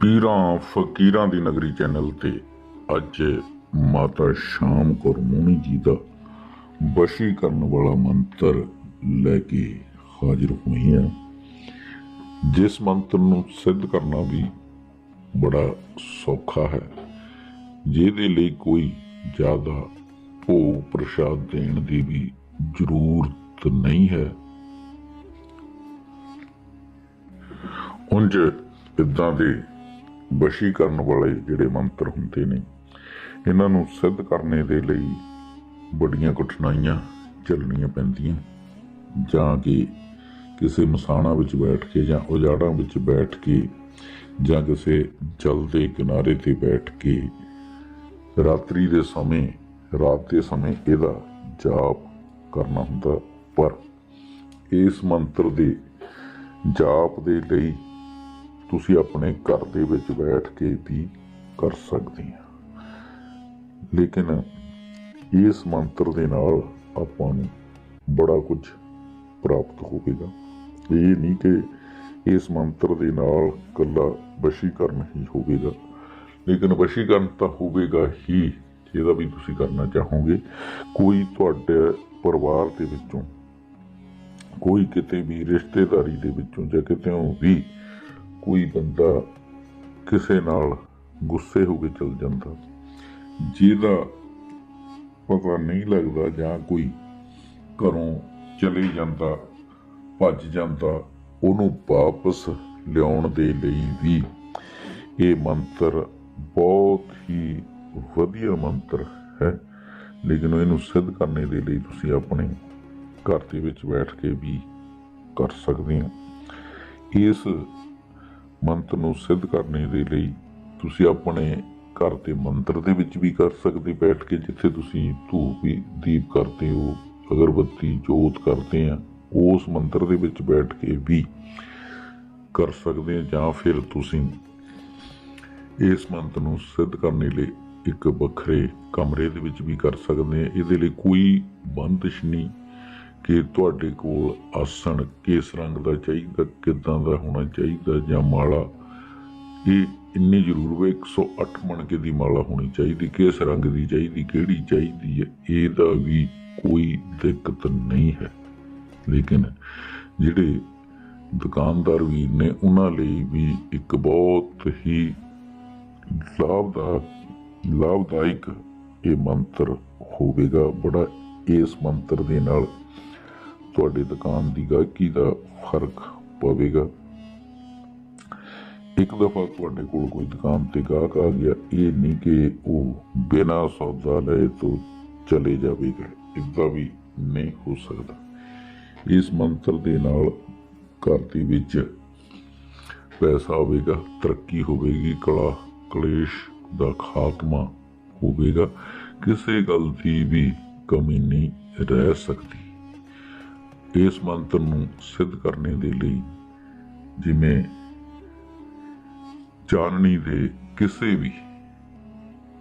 ਪੀਰਾਂ ਫਕੀਰਾਂ ਦੀ ਨਗਰੀ ਚੈਨਲ ਤੇ ਅੱਜ ਮਾਤਾ ਸ਼ਾਮ ਕੌਰ ਮੋਹਣੀ ਜੀ ਦਾ ਬਸ਼ੀ ਕਰਨ ਵਾਲਾ ਮੰਤਰ ਲੈ ਕੇ ਹਾਜ਼ਰ ਹੋਈ ਹਾਂ। ਜਿਸ ਮੰਤਰ ਨੂੰ ਸਿੱਧ ਕਰਨਾ ਵੀ ਬੜਾ ਸੌਖਾ ਹੈ, ਜਿਹਦੇ ਲਈ ਕੋਈ ਜ਼ਿਆਦਾ ਭੋਗ ਪ੍ਰਸ਼ਾਦ ਦੇਣ ਦੀ ਵੀ ਜ਼ਰੂਰਤ ਨਹੀਂ ਹੈ। ਉਂਝ ਇਦਾਂ ਦੇ ਬਸ਼ੀ ਕਰਨ ਵਾਲੇ ਜਿਹੜੇ ਮੰਤਰ ਹੁੰਦੇ ਨੇ, ਇਹਨਾਂ ਨੂੰ ਸਿੱਧ ਕਰਨੇ ਦੇ ਲਈ ਬੜੀਆਂ ਕਠਿਨਾਈਆਂ ਝੱਲਣੀਆਂ ਪੈਂਦੀਆਂ। ਜਾਂ ਕਿ ਕਿਸੇ ਮਸਾਣਾ ਵਿੱਚ ਬੈਠ ਕੇ ਜਾਂ ਉਜਾੜਾਂ ਵਿੱਚ ਬੈਠ ਕੇ ਜਾਂ ਕਿਸੇ ਜਲ ਦੇ ਕਿਨਾਰੇ ਤੇ ਬੈਠ ਕੇ ਰਾਤਰੀ ਦੇ ਸਮੇਂ, ਰਾਤ ਦੇ ਸਮੇਂ ਇਹਦਾ ਜਾਪ ਕਰਨਾ ਹੁੰਦਾ। ਪਰ ਇਸ ਮੰਤਰ ਦੇ ਜਾਪ ਦੇ ਲਈ ਤੁਸੀਂ ਆਪਣੇ ਘਰ ਦੇ ਵਿੱਚ ਬੈਠ ਕੇ ਵੀ ਕਰ ਸਕਦੇ ਆ। ਲੇਕਿਨ ਇਸ ਮੰਤਰ ਦੇ ਨਾਲ ਆਪਾਂ ਨੂੰ ਬੜਾ ਕੁਝ ਪ੍ਰਾਪਤ ਹੋਵੇਗਾ। ਇਹ ਨਹੀਂ ਕਿ ਇਸ ਮੰਤਰ ਦੇ ਨਾਲ ਕੱਲਾ ਵਸ਼ੀਕਰਨ ਹੀ ਹੋਵੇਗਾ। ਲੇਕਿਨ ਵਸ਼ੀਕਰਨ ਤਾਂ ਹੋਵੇਗਾ ਹੀ, ਜਿਹਦਾ ਵੀ ਤੁਸੀਂ ਕਰਨਾ ਚਾਹੋਗੇ। ਕੋਈ ਤੁਹਾਡੇ ਪਰਿਵਾਰ ਦੇ ਵਿੱਚੋਂ, ਕੋਈ ਕਿਤੇ ਵੀ ਰਿਸ਼ਤੇਦਾਰੀ ਦੇ ਵਿੱਚੋਂ ਜਾਂ ਕਿਤੇ ਵੀ ਕੋਈ ਬੰਦਾ ਕਿਸੇ ਨਾਲ ਗੁੱਸੇ ਹੋ ਕੇ ਚਲ ਜਾਂਦਾ, ਜਿਹਦਾ ਪਤਾ ਨਹੀਂ ਲੱਗਦਾ ਜਾਂ ਕੋਈ ਘਰੋਂ ਚਲੇ ਜਾਂਦਾ, ਭੱਜ ਜਾਂਦਾ, ਉਹਨੂੰ ਵਾਪਸ ਲਿਆਉਣ ਦੇ ਲਈ ਵੀ ਇਹ ਮੰਤਰ ਬਹੁਤ ਹੀ ਵਧੀਆ ਮੰਤਰ ਹੈ। ਲੇਕਿਨ ਇਹਨੂੰ ਸਿੱਧ ਕਰਨੇ ਦੇ ਲਈ ਤੁਸੀਂ ਆਪਣੇ ਘਰ ਦੇ ਵਿੱਚ ਬੈਠ ਕੇ ਵੀ ਕਰ ਸਕਦੇ ਹੋ। ਇਸ ਮੰਤਰ ਨੂੰ ਸਿੱਧ ਕਰਨੇ ਦੇ ਲਈ ਤੁਸੀਂ ਆਪਣੇ ਘਰ ਦੇ ਮੰਤਰ ਦੇ ਵਿੱਚ ਵੀ ਕਰ ਸਕਦੇ, ਬੈਠ ਕੇ ਜਿੱਥੇ ਤੁਸੀਂ ਧੂਪ ਵੀ ਦੀਪ ਕਰਦੇ ਹੋ, ਅਗਰਬੱਤੀ ਜੋਤ ਕਰਦੇ ਆ, ਉਸ ਮੰਤਰ ਦੇ ਵਿੱਚ ਬੈਠ ਕੇ ਵੀ ਕਰ ਸਕਦੇ ਆ, ਜਾਂ ਫਿਰ ਤੁਸੀਂ ਇਸ ਮੰਤ ਨੂੰ ਸਿੱਧ ਕਰਨੇ ਲਈ ਇੱਕ ਵੱਖਰੇ ਕਮਰੇ ਦੇ ਵਿੱਚ ਵੀ ਕਰ ਸਕਦੇ ਆ। ਇਹਦੇ ਲਈ ਕੋਈ ਬੰਦਿਸ਼ ਨਹੀਂ। ਕਿ ਤੁਹਾਡੇ ਕੋਲ ਆਸਣ ਕਿਸ ਰੰਗ ਦਾ ਚਾਹੀਦਾ, ਕਿਦਾਂ ਦਾ ਹੋਣਾ ਚਾਹੀਦਾ ਜਾਂ ਮਾਲਾ? ਇਹ ਇੰਨੀ ਜ਼ਰੂਰ ਹੈ 108 ਮਣਕੇ ਦੀ ਮਾਲਾ ਹੋਣੀ ਚਾਹੀਦੀ, ਕਿਸ ਰੰਗ ਦੀ ਚਾਹੀਦੀ, ਕਿਹੜੀ ਚਾਹੀਦੀ ਹੈ, ਇਹਦਾ ਵੀ ਕੋਈ ਦਿੱਕਤ ਨਹੀਂ ਹੈ। ਲੇਕਿਨ ਜਿਹੜੇ ਦੁਕਾਨਦਾਰ ਵੀਰ ਨੇ, ਉਹਨਾਂ ਲਈ ਵੀ ਇੱਕ ਬਹੁਤ ਹੀ ਲਾਭਦਾ, ਲਾਭਦਾਇਕ ਇਹ ਮੰਤਰ ਹੋਵੇਗਾ। ਬੜਾ ਇਸ ਮੰਤਰ ਦੇ ਨਾਲ ਤੁਹਾਡੀ ਦੁਕਾਨ ਦੀ ਗਾਹਕੀ ਦਾ ਫ਼ਰਕ ਪਵੇਗਾ। ਇੱਕ ਦਫਾ ਤੁਹਾਡੇ ਕੋਲ ਕੋਈ ਦੁਕਾਨ ਤੇ ਗਾਹਕ ਆ ਗਿਆ, ਇਹ ਨਹੀਂ ਕਿ ਉਹ ਬਿਨਾਂ ਸੌਦਾ ਲਏ ਤੋਂ ਚਲੇ ਜਾਵੇਗਾ। ਇਦਾਂ ਵੀ ਨਹੀਂ ਹੋ ਸਕਦਾ। ਇਸ ਮੰਤਰ ਦੇ ਨਾਲ ਘਰ ਦੇ ਵਿੱਚ ਪੈਸਾ ਹੋਵੇਗਾ, ਤਰੱਕੀ ਹੋਵੇਗੀ, ਕਲਾ ਕਲੇਸ਼ ਦਾ ਖਾਤਮਾ ਹੋਵੇਗਾ। ਕਿਸੇ ਗੱਲ ਦੀ ਵੀ ਕਮੀ ਨਹੀਂ ਰਹਿ ਸਕਦੀ। ਇਸ ਮੰਤਰ ਨੂੰ ਸਿੱਧ ਕਰਨੇ ਦੇ ਲਈ ਜਿਵੇਂ ਚਾਨਣੀ ਦੇ ਕਿਸੇ ਵੀ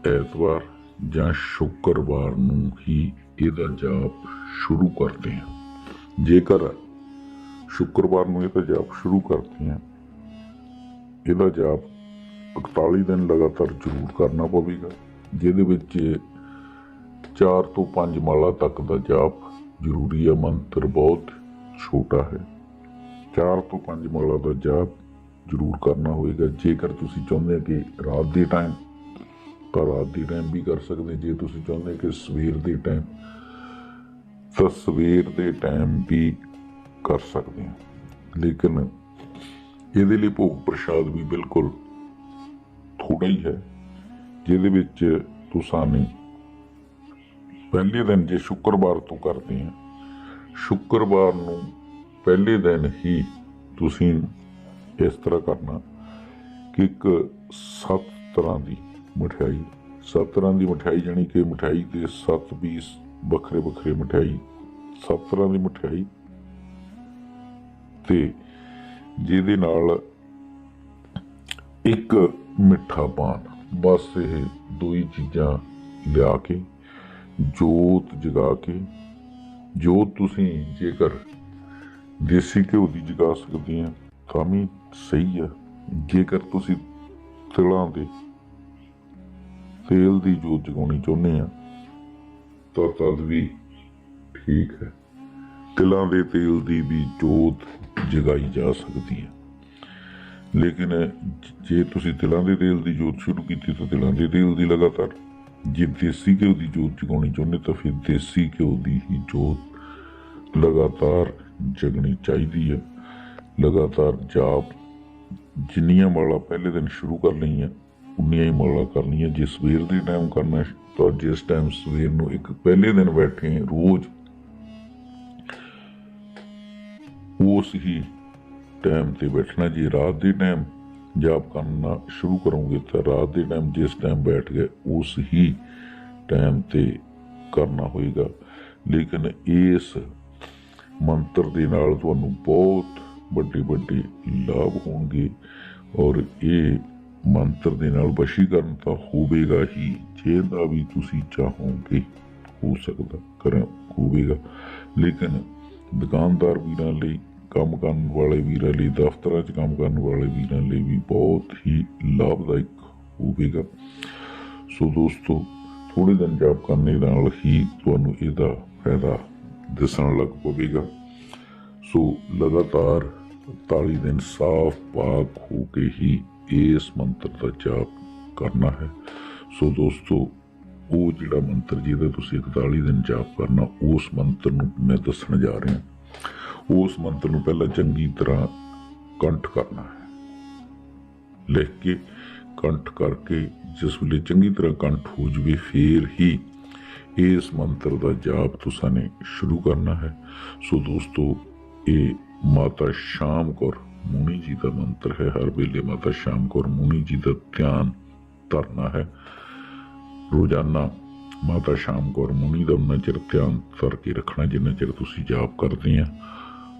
ਐਤਵਾਰ ਜਾਂ ਸ਼ੁੱਕਰਵਾਰ ਨੂੰ ਹੀ ਇਹਦਾ ਜਾਪ ਸ਼ੁਰੂ ਕਰਦੇ ਹਾਂ। ਜੇਕਰ ਸ਼ੁੱਕਰਵਾਰ ਨੂੰ ਇਹਦਾ ਜਾਪ ਸ਼ੁਰੂ ਕਰਦੇ ਹਾਂ, ਇਹਦਾ ਜਾਪ 41 ਦਿਨ ਲਗਾਤਾਰ ਜ਼ਰੂਰ ਕਰਨਾ ਪਵੇਗਾ, ਜਿਹਦੇ ਵਿੱਚ 4 ਤੋਂ 5 ਮਾਲਾ ਤੱਕ ਦਾ ਜਾਪ ਜ਼ਰੂਰੀ ਹੈ, ਮੰਤਰ ਬਹੁਤ ਛੋਟਾ ਹੈ। 4 ਤੋਂ 5 ਮਾਲਾ ਦਾ ਜਾਪ ਜ਼ਰੂਰ ਕਰਨਾ ਹੋਵੇਗਾ ਜੇਕਰ ਤੁਸੀਂ ਚਾਹੁੰਦੇ ਹੋ ਕਿ ਰਾਤ ਦੇ ਟਾਈਮ ਤਾਂ ਰਾਤ ਦੇ ਟਾਈਮ ਵੀ ਕਰ ਸਕਦੇ ਜੇ ਤੁਸੀਂ ਚਾਹੁੰਦੇ ਕਿ ਸਵੇਰ ਦੇ ਟਾਈਮ ਤਾਂ ਸਵੇਰ ਦੇ ਟਾਈਮ ਵੀ ਕਰ ਸਕਦੇ ਹੋ। ਲੇਕਿਨ ਇਹਦੇ ਲਈ ਭੋਗ ਪ੍ਰਸ਼ਾਦ ਵੀ ਬਿਲਕੁਲ ਥੋੜਾ ਹੀ ਹੈ, ਜਿਹਦੇ ਵਿੱਚ ਤੁਸੀਂ ਨੇ ਪਹਿਲੇ ਦਿਨ ਜੇ ਸ਼ੁੱਕਰਵਾਰ ਤੋਂ ਕਰਦੇ ਆ ਸ਼ੁੱਕਰਵਾਰ ਨੂੰ ਪਹਿਲੇ ਦਿਨ ਹੀ ਤੁਸੀਂ ਇਸ ਤਰ੍ਹਾਂ ਕਰਨਾ ਕਿ ਇੱਕ ਸੱਤ ਤਰ੍ਹਾਂ ਦੀ ਮਠਿਆਈ, ਸੱਤ ਤਰ੍ਹਾਂ ਦੀ ਮਠਿਆਈ ਜਾਨੀ ਕਿ ਮਠਿਆਈ ਦੇ ਸੱਤ ਪੀਸ ਵੱਖਰੇ ਵੱਖਰੇ ਮਠਿਆਈ, ਸੱਤ ਤਰ੍ਹਾਂ ਦੀ ਮਠਿਆਈ ਤੇ ਜਿਹਦੇ ਨਾਲ ਇੱਕ ਮਿੱਠਾ ਪਾਨ, ਬਸ ਇਹ ਦੋ ਹੀ ਚੀਜ਼ਾਂ ਲਿਆ ਕੇ ਜੋਤ ਜਗਾ ਕੇ ਜੋਤ ਤੁਸੀਂ ਜੇਕਰ ਦੇਸੀ ਘਿਓ ਦੀ ਜਗਾ ਸਕਦੇ ਆ, ਤਾਂ ਵੀ ਸਹੀ ਆ। ਜੇਕਰ ਤੁਸੀਂ ਤਿਲਾਂ ਦੇ ਤੇਲ ਦੀ ਜੋਤ ਜਗਾਉਣੀ ਚਾਹੁੰਦੇ ਆ, ਤਾਂ ਤਦ ਵੀ ਠੀਕ ਹੈ। ਤਿਲਾਂ ਦੇ ਤੇਲ ਦੀ ਵੀ ਜੋਤ ਜਗਾਈ ਜਾ ਸਕਦੀ ਹੈ। ਲੇਕਿਨ ਜੇ ਤੁਸੀਂ ਤਿਲਾਂ ਦੇ ਤੇਲ ਦੀ ਜੋਤ ਸ਼ੁਰੂ ਕੀਤੀ, ਤਾਂ ਤਿਲਾਂ ਦੇ ਤੇਲ ਦੀ ਲਗਾਤਾਰ ਜੇ ਦੇਸੀ ਘਿਓ ਦੀ ਜੋਤ ਜਗਾਉਣੀ ਚਾਹੁੰਦੇ ਤਾਂ ਫਿਰ ਦੇਸੀ ਘਿਓ ਦੀ ਹੀ ਜੋਤ ਲਗਾਤਾਰ ਜਗਣੀ ਚਾਹੀਦੀ ਹੈ। ਲਗਾਤਾਰ ਜਾਪ, ਜਿੰਨੀਆਂ ਮਾਲਾ ਪਹਿਲੇ ਦਿਨ ਸ਼ੁਰੂ ਕਰ ਲਈਆਂ, ਉਨੀਆਂ ਹੀ ਮਾਲਾ ਕਰਨੀਆਂ। ਜੇ ਸਵੇਰ ਦੇ ਟਾਈਮ ਕਰਨਾ ਤਾਂ ਜਿਸ ਟਾਈਮ ਸਵੇਰ ਨੂੰ ਇੱਕ ਪਹਿਲੇ ਦਿਨ ਬੈਠੇ ਰੋਜ਼ ਉਸ ਹੀ ਟਾਈਮ ਤੇ ਬੈਠਣਾ। ਜੇ ਰਾਤ ਦੇ ਟਾਈਮ ਜਾਪ ਕਰਨਾ ਸ਼ੁਰੂ ਕਰੋਗੇ ਤਾਂ ਰਾਤ ਦੇ ਟਾਈਮ ਜਿਸ ਟਾਈਮ ਬੈਠ ਗਏ, ਉਸ ਹੀ ਟਾਈਮ ਤੇ ਕਰਨਾ ਹੋਏਗਾ। ਲੇਕਿਨ ਇਸ ਮੰਤਰ ਦੇ ਨਾਲ ਤੁਹਾਨੂੰ ਬਹੁਤ ਵੱਡੇ ਵੱਡੇ ਲਾਭ ਹੋਣਗੇ ਔਰ ਇਹ ਮੰਤਰ ਦੇ ਨਾਲ ਵਸ਼ੀਕਰਨ ਤਾਂ ਹੋਵੇਗਾ ਹੀ ਜਿਹਦਾ ਵੀ ਤੁਸੀਂ ਚਾਹੋਗੇ, ਹੋ ਸਕਦਾ ਕਰ ਹੋਵੇਗਾ। ਲੇਕਿਨ ਦੁਕਾਨਦਾਰ ਵੀਰਾਂ ਲਈ ਕੰਮ ਕਰਨ ਵਾਲੇ ਵੀਰਾਂ ਲਈ, ਦਫ਼ਤਰਾਂ 'ਚ ਕੰਮ ਕਰਨ ਵਾਲੇ ਵੀਰਾਂ ਲਈ ਵੀ ਬਹੁਤ ਹੀ ਲਾਭਦਾਇਕ ਹੋਵੇਗਾ। ਸੋ ਦੋਸਤੋ ਥੋੜੇ ਦਿਨ ਜਾਪ ਕਰਨੇ ਨਾਲ ਹੀ ਤੁਹਾਨੂੰ ਇਹਦਾ ਫਾਇਦਾ ਦਿਸਣ ਲੱਗ ਪਵੇਗਾ। ਸੋ ਲਗਾਤਾਰ 40 ਦਿਨ ਸਾਫ਼ ਪਾਕ ਹੋ ਕੇ ਹੀ ਇਸ ਮੰਤਰ ਦਾ ਜਾਪ ਕਰਨਾ ਹੈ। ਸੋ ਦੋਸਤੋ, ਉਹ ਜਿਹੜਾ ਮੰਤਰ ਜਿਹਦਾ ਤੁਸੀਂ 41 ਦਿਨ ਜਾਪ ਕਰਨਾ, ਉਸ ਮੰਤਰ ਨੂੰ ਮੈਂ ਦੱਸਣ ਜਾ ਰਿਹਾ। ਉਸ ਮੰਤਰ ਨੂੰ ਪਹਿਲਾਂ ਚੰਗੀ ਤਰ੍ਹਾਂ ਕੰਠ ਕਰਨਾ ਹੈ। ਲਿਖ ਕੇ ਕੰਠ ਕਰਕੇ ਜਿਸ ਵੇਲੇ ਚੰਗੀ ਤਰ੍ਹਾਂ ਕੰਠ ਹੋ ਜਵੇ, ਫੇਰ ਹੀ ਇਸ ਮੰਤਰ ਦਾ ਜਾਪ ਤੁਸਾਂ ਨੇ ਸ਼ੁਰੂ ਕਰਨਾ ਹੈ। ਸੋ ਦੋਸਤੋ, ਇਹ ਮਾਤਾ ਸ਼ਾਮ ਕੌਰ ਮੁਨੀ ਜੀ ਦਾ ਮੰਤਰ ਹੈ। ਹਰ ਵੇਲੇ ਮਾਤਾ ਸ਼ਾਮ ਕੌਰ ਮੁਨੀ ਜੀ ਦਾ ਧਿਆਨ ਧਰਨਾ ਹੈ। ਰੋਜ਼ਾਨਾ ਮਾਤਾ ਸ਼ਾਮ ਕੌਰ ਮੁਨੀ ਦਾ ਉਨਾ ਚਿਰ ਧਿਆਨ ਧਰ ਕੇ ਰੱਖਣਾ, ਜਿੰਨਾ ਚਿਰ ਤੁਸੀਂ ਜਾਪ ਕਰਦੇ ਆ।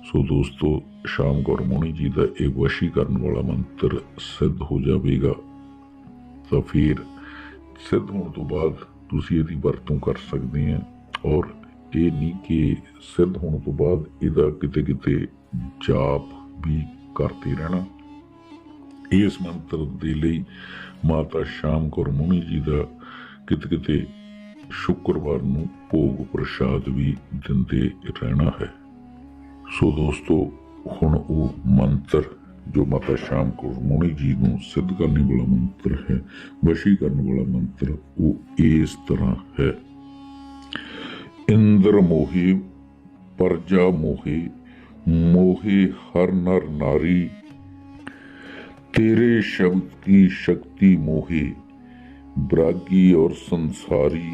ਸੋ ਦੋਸਤੋ, ਸ਼ਾਮ ਕੌਰ ਜੀ ਦਾ ਇਹ ਵਸ਼ੀਕਰਨ ਵਾਲਾ ਮੰਤਰ ਸਿੱਧ ਹੋ ਜਾਵੇਗਾ। ਤਾਂ ਫਿਰ ਸਿੱਧ ਹੋਣ ਤੋਂ ਬਾਅਦ ਤੁਸੀਂ ਇਹਦੀ ਵਰਤੋਂ ਕਰ ਸਕਦੇ ਆ ਔਰ ਇਹ ਨਹੀਂ ਕਿ ਸਿੱਧ ਹੋਣ ਤੋਂ ਬਾਅਦ ਇਹਦਾ ਕਿਤੇ ਕਿਤੇ ਜਾਪ ਵੀ ਕਰਦੇ ਰਹਿਣਾ। ਇਸ ਮੰਤਰ ਦੇ ਲਈ ਮਾਤਾ ਸ਼ਾਮ ਕੌਰ ਮੁਨੀ ਜੀ ਦਾ ਕਿਤੇ ਕਿਤੇ ਸ਼ੁੱਕਰਵਾਰ ਨੂੰ ਭੋਗ ਪ੍ਰਸ਼ਾਦ ਵੀ ਦਿੰਦੇ ਰਹਿਣਾ ਹੈ। ਸੋ ਦੋਸਤੋ, ਹੁਣ ਉਹ ਮੰਤਰ ਜੋ ਮਾਤਾ ਸ਼ਾਮ ਕੌਰ ਮੋਣੀ ਜੀ ਨੂੰ ਸਿੱਧ ਕਰਨ ਵਾਲਾ ਮੰਤਰ ਹੈ, ਵਸ਼ੀ ਕਰਨ ਵਾਲਾ ਮੰਤਰ, ਉਹ ਇਸ ਤਰ੍ਹਾਂ ਹੈ। ਇੰਦਰ ਮੋਹੀ, ਪਰਜਾ ਮੋਹੀ ਮੋਹੀ ਹਰ ਨਰ ਨਾਰੀ, ਤੇਰੇ ਸ਼ਬਦ ਕੀ ਸ਼ਕਤੀ ਮੋਹੀ, ਬਰਾਗੀ ਔਰ ਸੰਸਾਰੀ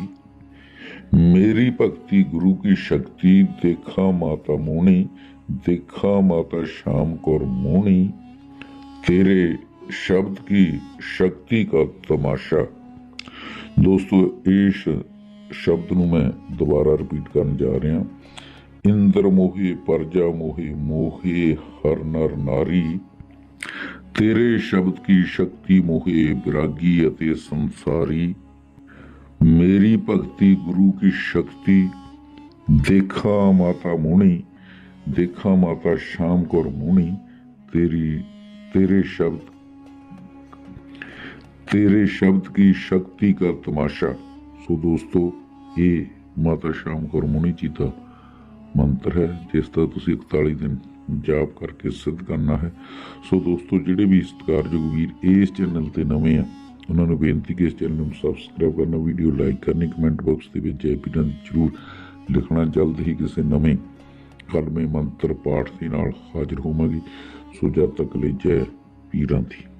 ਮੇਰੀ ਭਗਤੀ ਗੁਰੂ ਕੀ ਸ਼ਕਤੀ, ਦੇਖਾ ਮਾਤਾ ਮੋਣੀ, ਦੇਖਾ ਮਾਤਾ ਸ਼ਾਮ ਕੌਰ ਮੋਣੀ। ਤੇਰੇ ਸ਼ਬਦ ਕੀ ਸ਼ਕਤੀ ਦਾ ਤਮਾਸ਼ਾ। ਦੋਸਤੋ, ਇਸ ਸ਼ਬਦ ਨੂੰ ਮੈਂ ਦੁਬਾਰਾ ਰਿਪੀਟ ਕਰਨ ਜਾ ਰਿਹਾ। ਇੰਦਰ ਮੋਹੀ, ਪਰਜਾ ਮੋਹੀ ਮੋਹੀ ਹਰ ਨਰ ਨਾਰੀ। ਤੇਰੇ ਸ਼ਬਦ ਕੀ ਸ਼ਕਤੀ ਮੋਹੇ, ਵਿਰਾਗੀ ਅਤੇ ਸੰਸਾਰੀ। ਮੇਰੀ ਭਗਤੀ ਗੁਰੂ ਕੀ ਸ਼ਕਤੀ ਦੇਖਾ ਮਾਤਾ ਮੁਨੀ ਦੇਖਾ ਮਾਤਾ ਸ਼ਾਮ ਕੌਰ ਮੁਨੀ ਤੇਰੀ ਤੇਰੇ ਸ਼ਬਦ तेरे शब्द की शक्ति का तमाशा सो दोस्तों ये माता श्याम कौर मुनि जी का ਮੰਤਰ ਹੈ ਜਿਸ ਦਾ ਤੁਸੀਂ 41 ਦਿਨ ਜਾਪ ਕਰਕੇ ਸਿੱਧ ਕਰਨਾ ਹੈ ਸੋ ਦੋਸਤੋ ਜਿਹੜੇ ਵੀ ਸਤਿਕਾਰਯੋਗ ਵੀਰ ਇਸ ਚੈਨਲ ਤੇ ਨਵੇਂ ਆ ਉਹਨਾਂ ਨੂੰ ਬੇਨਤੀ ਕਿ ਇਸ ਚੈਨਲ ਨੂੰ ਸਬਸਕ੍ਰਾਈਬ ਕਰਨਾ ਵੀਡੀਓ ਲਾਈਕ ਕਰਨੀ ਕਮੈਂਟ ਬਾਕਸ ਦੇ ਵਿੱਚ ਜੈ ਪੀਰਾਂ ਦੀ ਜ਼ਰੂਰ ਲਿਖਣਾ, ਜਲਦ ਹੀ ਕਿਸੇ ਨਵੇਂ ਕਲਮੇ ਮੰਤਰ ਪਾਠ ਦੇ ਨਾਲ ਹਾਜ਼ਰ ਹੋਵਾਂਗੇ। ਸੋ ਜਦ ਤੱਕ ਲਈ ਜੈ ਪੀਰਾਂ ਦੀ।